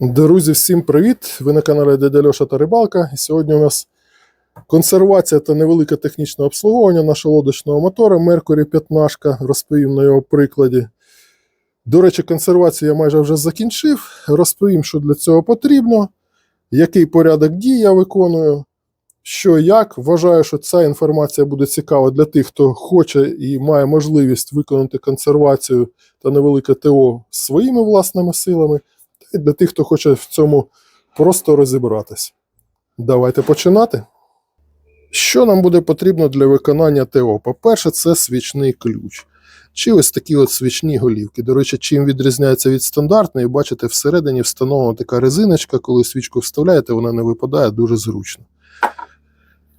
Друзі, всім привіт! Ви на каналі Дядя Льоша та Рибалка. І сьогодні у нас консервація та невелике технічне обслуговування нашого лодочного мотора Mercury 15. Розповім на його прикладі. До речі, консервацію я майже вже закінчив. Розповім, що для цього потрібно, який порядок дій я виконую, що як. Вважаю, що ця інформація буде цікава для тих, хто хоче і має можливість виконати консервацію та невелике ТО своїми власними силами для тих, хто хоче в цьому просто розібратись. Давайте починати. Що нам буде потрібно для виконання ТО? По-перше, це свічний ключ. Чи ось такі от свічні голівки. До речі, чим відрізняється від стандартної, бачите, всередині встановлена така резиночка, коли свічку вставляєте, вона не випадає дуже зручно.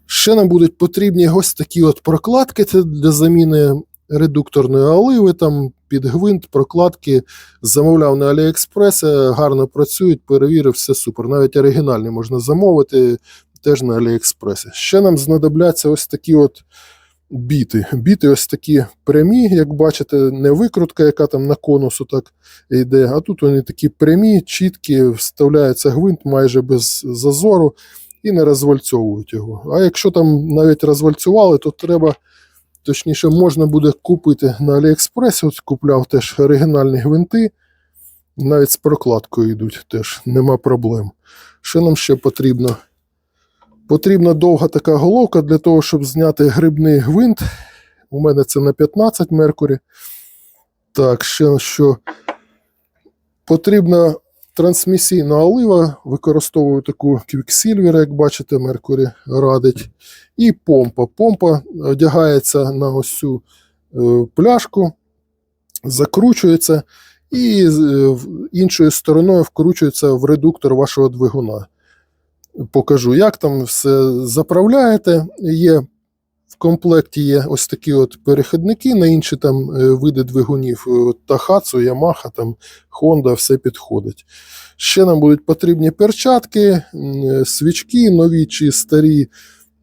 Ще нам будуть потрібні ось такі от прокладки для заміни редукторної оливи, там під гвинт, прокладки замовляв на Аліекспресі, гарно працюють, перевірив, все супер. Навіть оригінальні можна замовити теж на Аліекспресі. Ще нам знадобляться ось такі от біти. Біти ось такі прямі, як бачите, не викрутка, яка там на конусу так йде, а тут вони такі прямі, чіткі, вставляється гвинт майже без зазору і не розвальцьовують його. А якщо там навіть розвальцювали, то треба. Точніше, можна буде купити на Аліекспресі. От купляв теж оригінальні гвинти. Навіть з прокладкою йдуть теж, нема проблем. Що нам ще потрібно? Потрібна довга така головка для того, щоб зняти грибний гвинт. У мене це на 15 Меркурі. Так, ще що потрібна трансмісійна олива. Використовую таку Quicksilver, як бачите, Меркурі радить. І помпа. Помпа одягається на ось цю е, пляшку, закручується і е, іншою стороною вкручується в редуктор вашого двигуна. Покажу, як там все заправляєте. Є в комплекті є ось такі от перехідники на інші там е, види двигунів. Е, Тахацу, Ямаха, там Honda, все підходить. Ще нам будуть потрібні перчатки, е, свічки, нові чи старі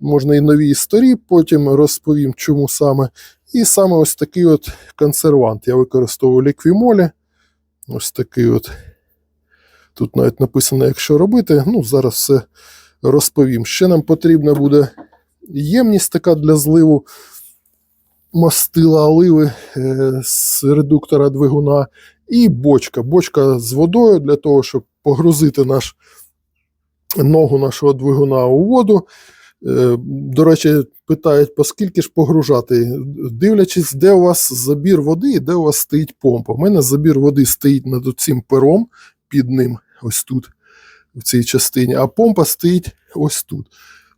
можна і нові і старі, потім розповім, чому саме. І саме ось такий от консервант. Я використовую ліквімолі. Ось такий от. Тут навіть написано, як що робити. Ну, зараз все розповім. Ще нам потрібна буде ємність така для зливу мастила оливи е, з редуктора двигуна. І бочка. Бочка з водою для того, щоб погрузити наш, ногу нашого двигуна у воду. Е, До речі, питають, по скільки ж погружати, дивлячись, де у вас забір води і де у вас стоїть помпа. У мене забір води стоїть над цим пером під ним, ось тут, в цій частині, а помпа стоїть ось тут.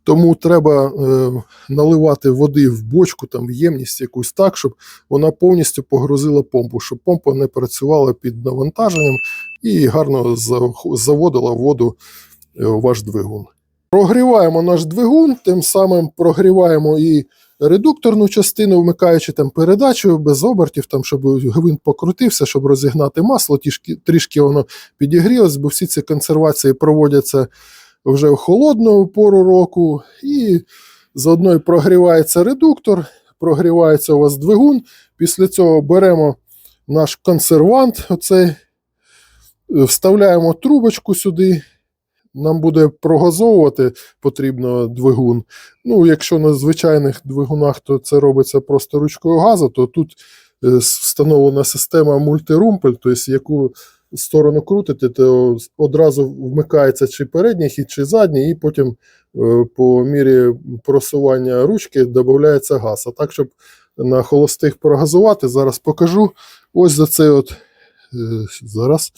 Тому треба е, наливати води в бочку, там в ємність якусь так, щоб вона повністю погрузила помпу, щоб помпа не працювала під навантаженням і гарно за- заводила воду е, в ваш двигун. Прогріваємо наш двигун, тим самим прогріваємо і редукторну частину, вмикаючи там передачу без обертів, там, щоб гвинт покрутився, щоб розігнати масло, трішки, трішки воно підігрілось, бо всі ці консервації проводяться вже в холодну пору року, і заодно прогрівається редуктор, прогрівається у вас двигун. Після цього беремо наш консервант, оцей, е, вставляємо трубочку сюди. Нам буде прогазовувати потрібно двигун. Ну, якщо на звичайних двигунах, то це робиться просто ручкою газу, то тут е, встановлена система мультирумпель, тобто яку сторону крутите, то одразу вмикається чи передній хід, чи задній, і потім е, по мірі просування ручки додається газ. А так, щоб на холостих прогазувати, зараз покажу. Ось за цей от е, зараз,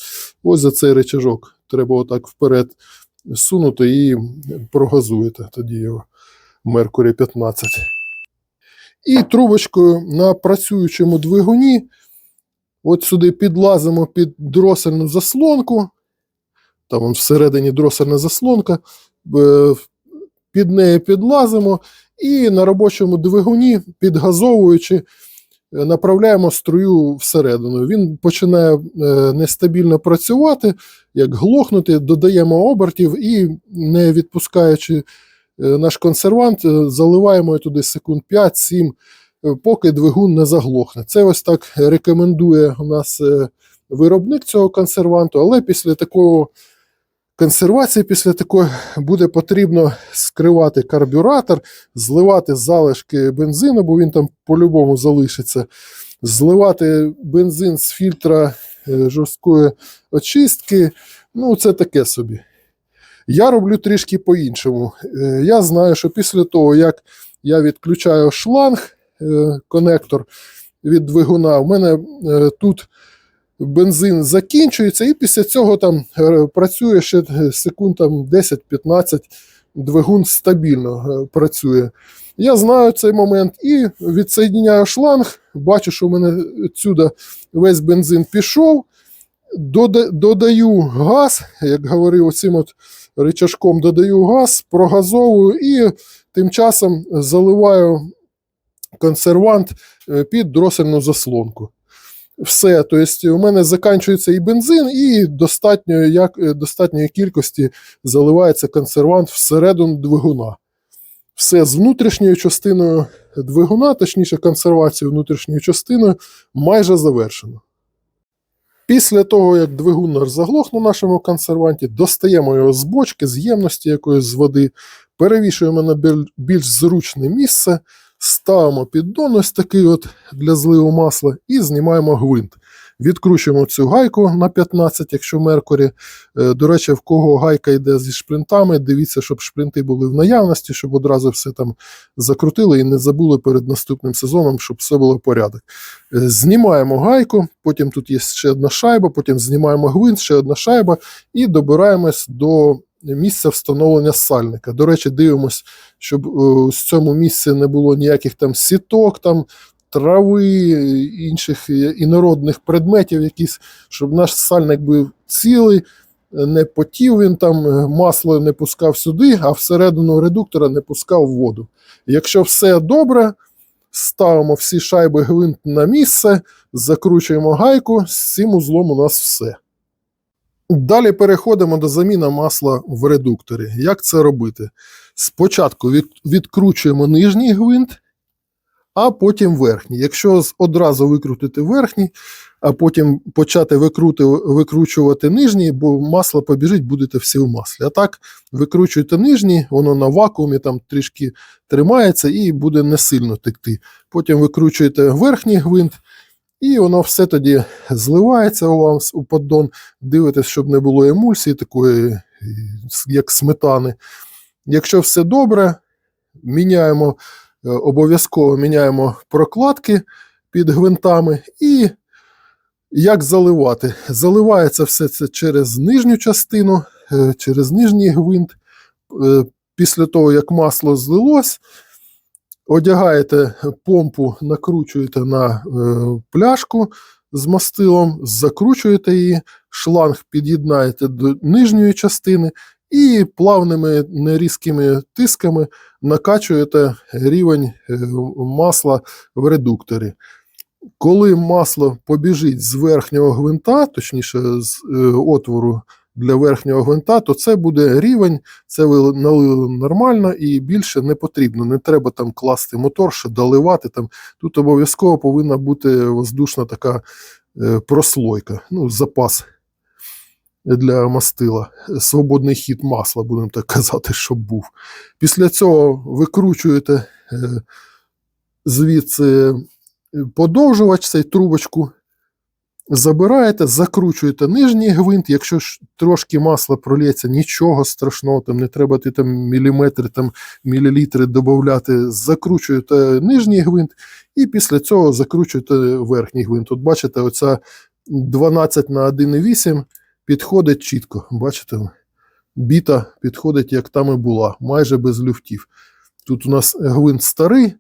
ось за цей речажок. Треба отак вперед сунути і прогазуєте тоді його Mercury 15. І трубочкою на працюючому двигуні. От сюди підлазимо під дросельну заслонку. Там всередині дросельна заслонка. Е, Під неї підлазимо і на робочому двигуні, підгазовуючи, е, направляємо струю всередину. Він починає е, нестабільно працювати, як глохнути, додаємо обертів і, не відпускаючи наш консервант, заливаємо туди секунд 5-7, е, поки двигун не заглохне. Це ось так рекомендує у нас е, виробник цього консерванту, але після такого консервації після такої буде потрібно скривати карбюратор, зливати залишки бензину, бо він там по-любому залишиться. Зливати бензин з фільтра е, жорсткої очистки. Ну, це таке собі. Я роблю трішки по-іншому. Е, Я знаю, що після того, як я відключаю шланг, е, конектор від двигуна, в мене е, тут бензин закінчується, і після цього там е, працює ще е, секунд там 10-15, двигун стабільно е, працює. Я знаю цей момент і відсоєдняю шланг, бачу, що в мене сюди весь бензин пішов. Додаю газ, як говорив оцим от рычажком, додаю газ, прогазовую і тим часом заливаю консервант е, під дросельну заслонку. Все, тобто у мене закінчується і бензин, і достатньої, як, е, достатньої кількості заливається консервант всередину двигуна. Все з внутрішньою частиною двигуна, точніше, консервацією внутрішньою частиною, майже завершено. Після того, як двигун наш заглох на нашому консерванті, достаємо його з бочки, з ємності якоїсь з води, перевішуємо на більш зручне місце, ставимо піддон ось такий от для зливу масла і знімаємо гвинт. Відкручуємо цю гайку на 15, якщо Меркурі. Е, До речі, в кого гайка йде зі шплінтами, дивіться, щоб шплінти були в наявності, щоб одразу все там закрутили і не забули перед наступним сезоном, щоб все було порядок. Е, Знімаємо гайку, потім тут є ще одна шайба, потім знімаємо гвинт, ще одна шайба, і добираємось до місця встановлення сальника. До речі, дивимось, щоб е, з цьому місці не було ніяких там сіток, там, трави, інших е, інородних предметів, якісь, щоб наш сальник був цілий. Не потів він там, е, масло не пускав сюди, а всередину редуктора не пускав воду. Якщо все добре, ставимо всі шайби гвинт на місце, закручуємо гайку, з цим узлом у нас все. Далі переходимо до заміни масла в редукторі. Як це робити? Спочатку відкручуємо нижній гвинт, а потім верхній. Якщо одразу викрутити верхній, а потім почати викрути, викручувати нижній, бо масло побіжить, будете всі в маслі. А так, викручуєте нижній, воно на вакуумі там трішки тримається і буде не сильно текти. Потім викручуєте верхній гвинт, і воно все тоді зливається у вас у поддон. Дивитесь, щоб не було емульсії такої, е, як сметани. Якщо все добре, міняємо е, обов'язково міняємо прокладки під гвинтами і як заливати? Заливається все це через нижню частину, е, через нижній гвинт. Після того, як масло злилось, одягаєте помпу, накручуєте на е, пляшку з мастилом, закручуєте її, шланг під'єднаєте до нижньої частини і плавними нерізкими тисками накачуєте рівень е, масла в редукторі. Коли масло побіжить з верхнього гвинта, точніше з е, отвору для верхнього гвинта, то це буде рівень, це налили нормально і більше не потрібно. Не треба там класти мотор, ще доливати. Там. Тут обов'язково повинна бути воздушна така е, прослойка, ну, запас для мастила, свободний хід масла, будемо так казати, щоб був. Після цього викручуєте е, звідси подовжувач, цей трубочку, забираєте, закручуєте нижній гвинт. Якщо ж трошки масла пролється, нічого страшного, там не треба ти там міліметри, там мілілітри додати, закручуєте нижній гвинт, і після цього закручуєте верхній гвинт. От бачите, оця 12 на 1,8 підходить чітко. Бачите, біта підходить, як там і була, майже без люфтів. Тут у нас гвинт старий,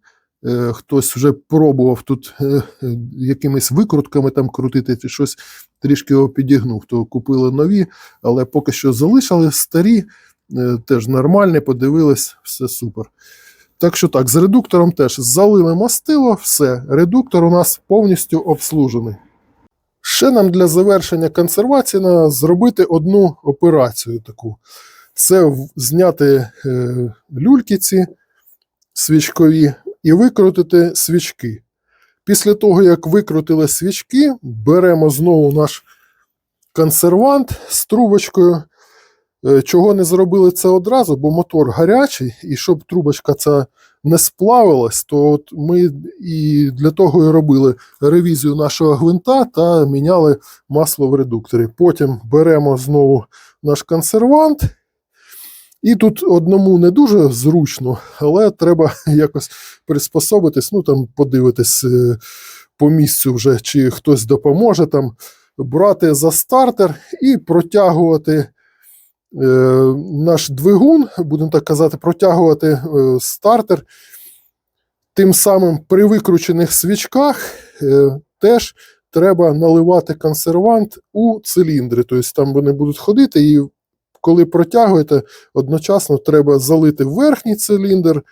хтось вже пробував тут е, е, якимись викрутками там крутити, чи щось трішки його підігнув. То купили нові, але поки що залишили старі, е, теж нормальні, подивились, все супер. Так що так, з редуктором теж залили мастило, все, редуктор у нас повністю обслужений. Ще нам для завершення консервації треба зробити одну операцію таку. Це зняти е, люльки ці свічкові і викрутити свічки. Після того, як викрутили свічки, беремо знову наш консервант з трубочкою, Е, Чого не зробили це одразу, бо мотор гарячий, і щоб трубочка ця не сплавилась, то от ми і для того і робили ревізію нашого гвинта та міняли масло в редукторі. Потім беремо знову наш консервант. І тут одному не дуже зручно, але треба якось приспособитись, ну там подивитись е, по місцю вже, чи хтось допоможе там брати за стартер і протягувати е, наш двигун, будемо так казати, протягувати е, стартер. Тим самим при викручених свічках теж треба наливати консервант у циліндри. Тобто там вони будуть ходити, і коли протягуєте, одночасно треба залити верхній циліндр,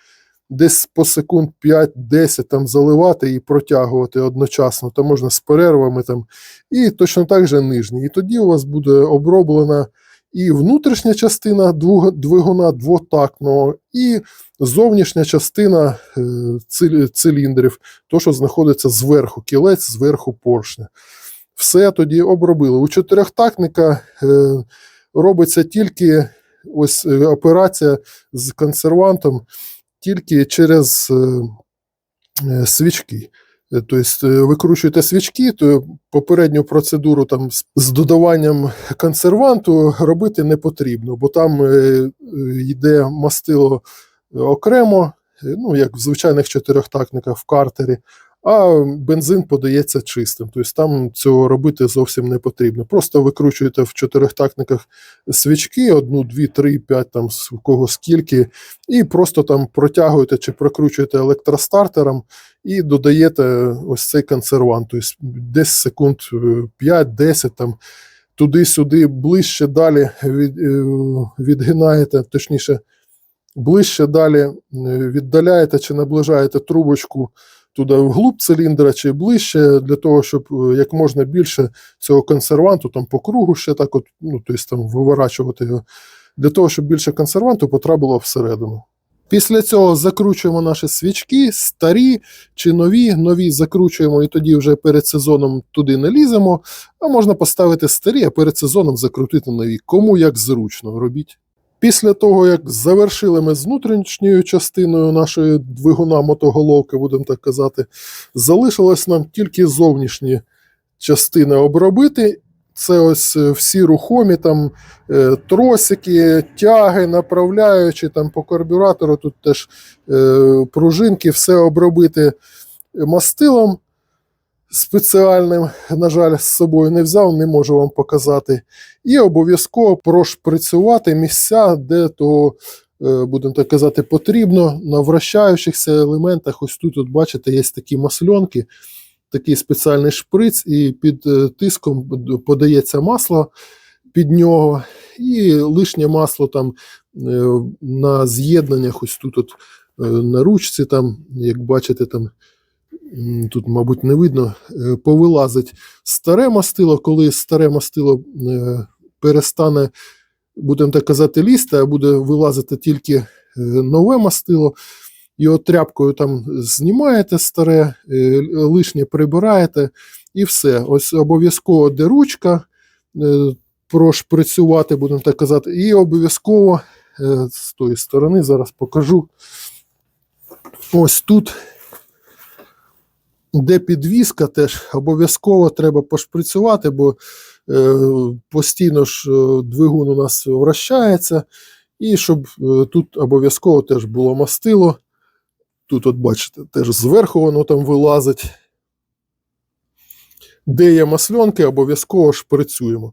десь по секунд 5-10 там заливати і протягувати одночасно. Там можна з перервами там, і точно так же нижній. І тоді у вас буде оброблена і внутрішня частина двигуна двотактного, і зовнішня частина е, циліндрів, то, що знаходиться зверху, кілець зверху поршня. Все тоді обробили. У чотирьохтактника е, робиться тільки ось е, операція з консервантом тільки через е, е, свічки. Тобто викручуєте свічки, то попередню процедуру там з- додаванням консерванту робити не потрібно, бо там йде мастило окремо, ну як в звичайних чотирьохтактниках в картері, а бензин подається чистим. Тобто там цього робити зовсім не потрібно. Просто викручуєте в чотирьохтактниках свічки, одну, дві, три, п'ять, там у кого скільки, і просто там протягуєте чи прокручуєте електростартером і додаєте ось цей консервант. Тобто десь секунд е, 5-10 там. Туди-сюди, ближче далі від, е, відгинаєте, точніше, ближче далі е, віддаляєте чи наближаєте трубочку туди вглуб циліндра чи ближче, для того, щоб е, як можна більше цього консерванту там по кругу ще так, от, ну, тобто там виворачувати його, для того, щоб більше консерванту потрапило всередину. Після цього закручуємо наші свічки, старі чи нові. Нові закручуємо і тоді вже перед сезоном туди не ліземо. А можна поставити старі, а перед сезоном закрутити нові. Кому як зручно робіть. Після того, як завершили ми з внутрішньою частиною нашої двигуна мотоголовки, будемо так казати, залишилось нам тільки зовнішні частини обробити. Це ось е, всі рухомі там е, тросики, тяги, направляючі там по карбюратору, тут теж е, пружинки, все обробити мастилом спеціальним. На жаль, з собою не взяв, не можу вам показати. І обов'язково прошприцювати місця, де то, е, будемо так казати, потрібно на вращаючихся елементах. Ось тут, от, бачите, є такі масльонки, такий спеціальний шприц, і під е, тиском подається масло під нього, і лишнє масло там е, на з'єднаннях, ось тут, от, на ручці, там, як бачите, там. Тут, мабуть, не видно, е, повилазить старе мастило, коли старе мастило е, перестане, будемо так казати, лізти, а буде вилазити тільки е, нове мастило. Його тряпкою там знімаєте старе, лишнє прибираєте і все. Ось обов'язково де ручка, прошприцювати, будемо так казати, і обов'язково з тої сторони зараз покажу. Ось тут, де підвіска, теж обов'язково треба пошприцювати, бо е, постійно ж е, двигун у нас вращається. І щоб е, тут обов'язково теж було мастило. Тут, от бачите, теж зверху воно там вилазить. Де є масльонки, обов'язково шприцюємо.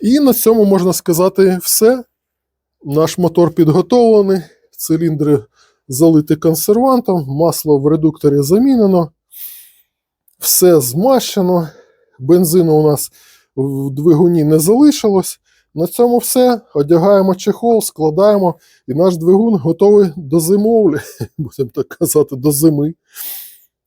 І на цьому можна сказати все. Наш мотор підготовлений, циліндри залиті консервантом, масло в редукторі замінено, все змащено, бензину у нас в двигуні не залишилось. На цьому все. Одягаємо чехол, складаємо, і наш двигун готовий до зимовлі, будемо так казати, до зими.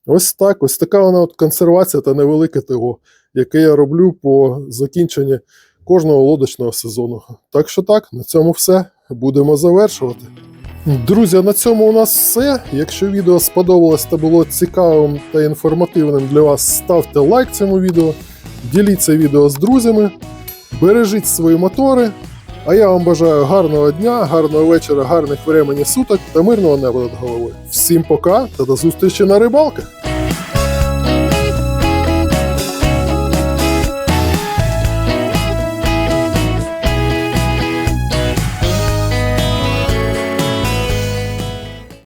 Ось так, ось така вона от консервація та невелике ТО, яке я роблю по закінченні кожного лодочного сезону. Так що так, на цьому все. Будемо завершувати. Друзі, на цьому у нас все. Якщо відео сподобалось та було цікавим та інформативним для вас, ставте лайк цьому відео, діліться відео з друзями, бережіть свої мотори, А я вам бажаю гарного дня, гарного вечора, гарних времені суток та мирного неба над головою. Всім пока та до зустрічі на рибалках!